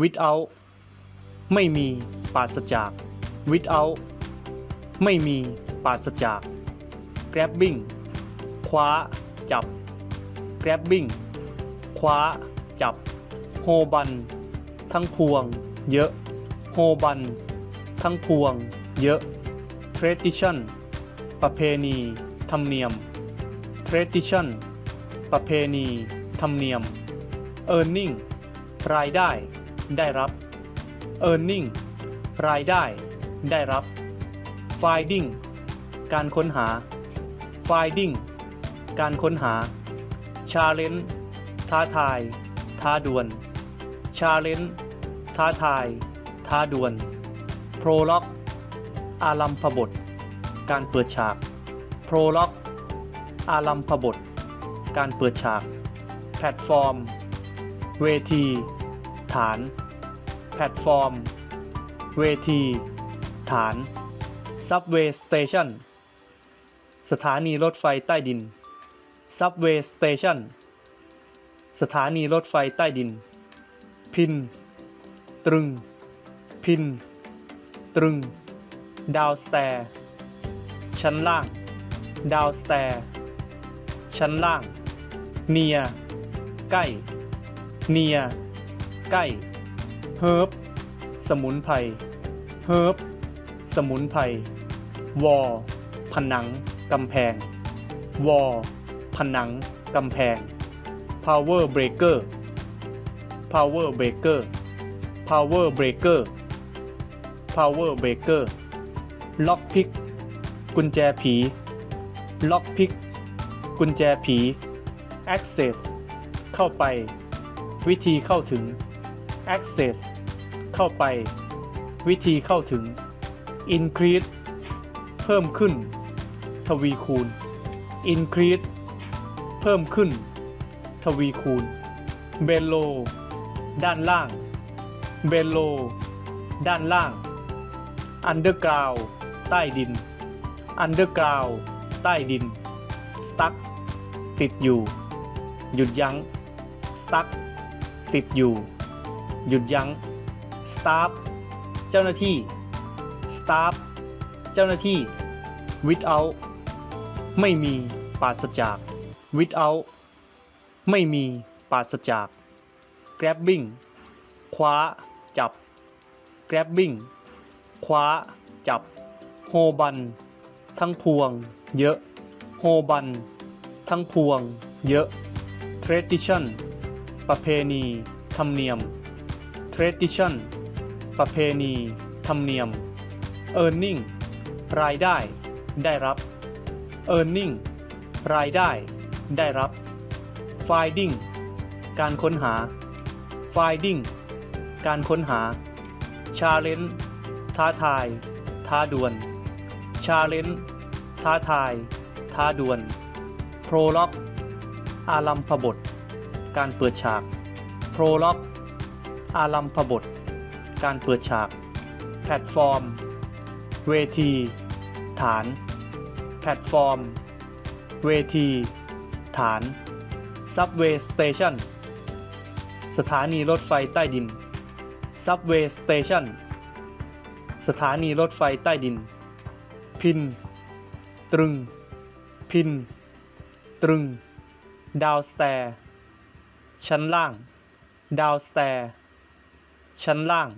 without ไม่มี ปราศจาก without ไม่มี ปราศจาก grabbing คว้า จับ grabbing คว้า จับ โฮบัน ทั้งพวง เยอะ โฮบัน ทั้งพวง เยอะ tradition ประเพณี ธรรมเนียม tradition ประเพณี ธรรมเนียม earning รายได้ ได้รับ earning รายได้ ได้รับ finding การค้นหา finding การค้นหา challenge ท้าทาย ท้าดวล challenge ท้าทาย ท้าดวล prologue อารัมพบท การเปิดฉาก prologue อารัมพบท การเปิดฉาก แพลตฟอร์ม เวที ฐาน แพลตฟอร์ม เวที ฐาน Subway Station สถานีรถไฟใต้ดิน Subway Station สถานีรถไฟใต้ดิน พิน ตรึง พิน ตรึง ดาวสแตร์ชั้นล่าง ดาวสแตร์ชั้นล่าง เนีย ใกล้ เนีย ใกล้เฮิร์บสมุนไพรเฮิร์บสมุนไพรวอลผนังกำแพง วอลผนังกำแพง power breaker power breaker power breaker power breaker ล็อกพิก กุญแจผี ล็อกพิก กุญแจผี access เข้าไป วิธีเข้าถึง access เข้าไป วิธีเข้าถึง increase เพิ่มขึ้น ทวีคูณ increase เพิ่มขึ้น ทวีคูณ below ด้านล่าง below ด้านล่าง underground ใต้ดิน underground ใต้ดิน stuck ติดอยู่ หยุดยัง้ง stuck ติดอยู่ หยุดยัง้ง staff เจ้าหน้าที่ staff เจ้าหน้าที่ without ไม่มีปราศจาก without ไม่มีปราศจาก grabbing คว้า จับ grabbing คว้า จับ โฮบัน ทั้งพวง เยอะ โฮบัน ทั้งพวง เยอะ tradition ประเพณี ธรรมเนียม tradition ประเพณี ธรรมเนียม earning รายได้ ได้รับ earning รายได้ ได้รับ finding การค้นหา finding การค้นหา challenge ท้าทาย ท้าดวล challenge ท้าทาย ท้าดวล prologue อารัมพบท การเปิดฉาก prologue อารัมพบท การเปิดฉาก แพลตฟอร์ม เวที ฐาน แพลตฟอร์ม เวที ฐาน Subway Station สถานีรถไฟใต้ดิน Subway Station สถานีรถไฟใต้ดิน พิน ตรึง พิน ตรึง ดาวสแตร์ชั้นล่าง ดาวสแตร์ ชั้นล่าง